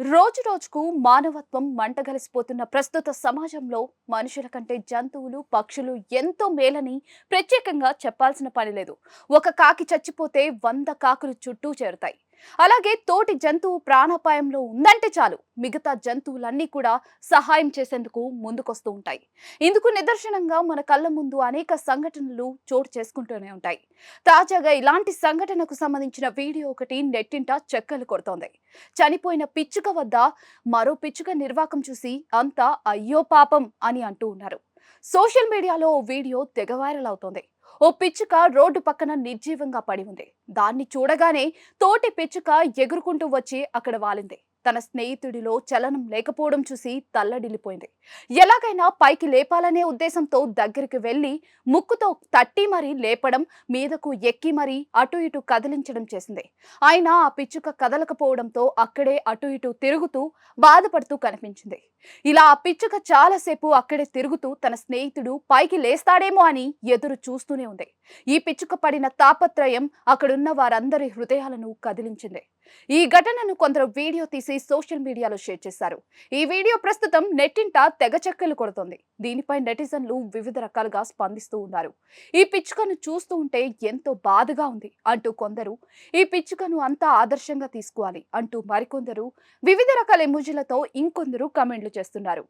రోజు రోజుకు మానవత్వం మంటగలిసిపోతున్న ప్రస్తుత సమాజంలో మనుషుల కంటే జంతువులు పక్షులు ఎంతో మేలని ప్రత్యేకంగా చెప్పాల్సిన పని లేదు. ఒక కాకి చచ్చిపోతే వంద కాకులు చుట్టూ చేరుతాయి. అలాగే తోటి జంతువు ప్రాణాపాయంలో ఉందంటే చాలు. మిగతా జంతువులన్నీ కూడా సహాయం చేసేందుకు ముందుకొస్తూ ఉంటాయి. ఇందుకు నిదర్శనంగా మన కళ్ళ ముందు అనేక సంఘటనలు చోటు చేసుకుంటూనే ఉంటాయి. తాజాగా ఇలాంటి సంఘటనకు సంబంధించిన వీడియో ఒకటి నెట్టింట చెక్కలు కొడుతోంది. చనిపోయిన పిచ్చుక వద్ద మరో పిచ్చుక నిర్వాకం చూసి అంతా అయ్యో పాపం అని అంటూ ఉన్నారు. సోషల్ మీడియాలో ఓ వీడియో తెగ వైరల్ అవుతోంది. ఓ పిచ్చుక రోడ్డు పక్కన నిర్జీవంగా పడి ఉంది. దాన్ని చూడగానే తోటి పిచ్చుక ఎగురుకుంటూ వచ్చి అక్కడ వాలింది. తన స్నేహితుడిలో చలనం లేకపోవడం చూసి తల్లడిల్లిపోయింది. ఎలాగైనా పైకి లేపాలనే ఉద్దేశంతో దగ్గరికి వెళ్ళి ముక్కుతో తట్టి మరీ లేపడం మీదకు ఎక్కి మరీ అటు ఇటు కదిలించడం చేసింది. ఆయన ఆ పిచ్చుక కదలకపోవడంతో అక్కడే అటు ఇటు తిరుగుతూ బాధపడుతూ కనిపించింది. ఇలా ఆ పిచ్చుక చాలాసేపు అక్కడే తిరుగుతూ తన స్నేహితుడు పైకి లేస్తాడేమో అని ఎదురు చూస్తూనే ఉంది. ఈ పిచ్చుక పడిన తాపత్రయం అక్కడున్న వారందరి హృదయాలను కదిలించింది. ఈ ఘటనను కొందరు వీడియో తీసి సోషల్ మీడియాలో షేర్ చేశారు. ఈ వీడియో ప్రస్తుతం నెట్టింట తెగచెక్కలు కొడుతుంది కొడుతోంది. దీనిపై నెటిజన్లు వివిధ రకాలుగా స్పందిస్తూ ఉన్నారు. ఈ పిచ్చుకను చూస్తూ ఉంటే ఎంతో బాధగా ఉంది అంటూ కొందరు ఈ పిచ్చుకను అంతా ఆదర్శంగా తీసుకోవాలి అంటూ మరికొందరు వివిధ రకాల ఎమోజీలతో ఇంకొందరు కమెంట్లు చేస్తున్నారు.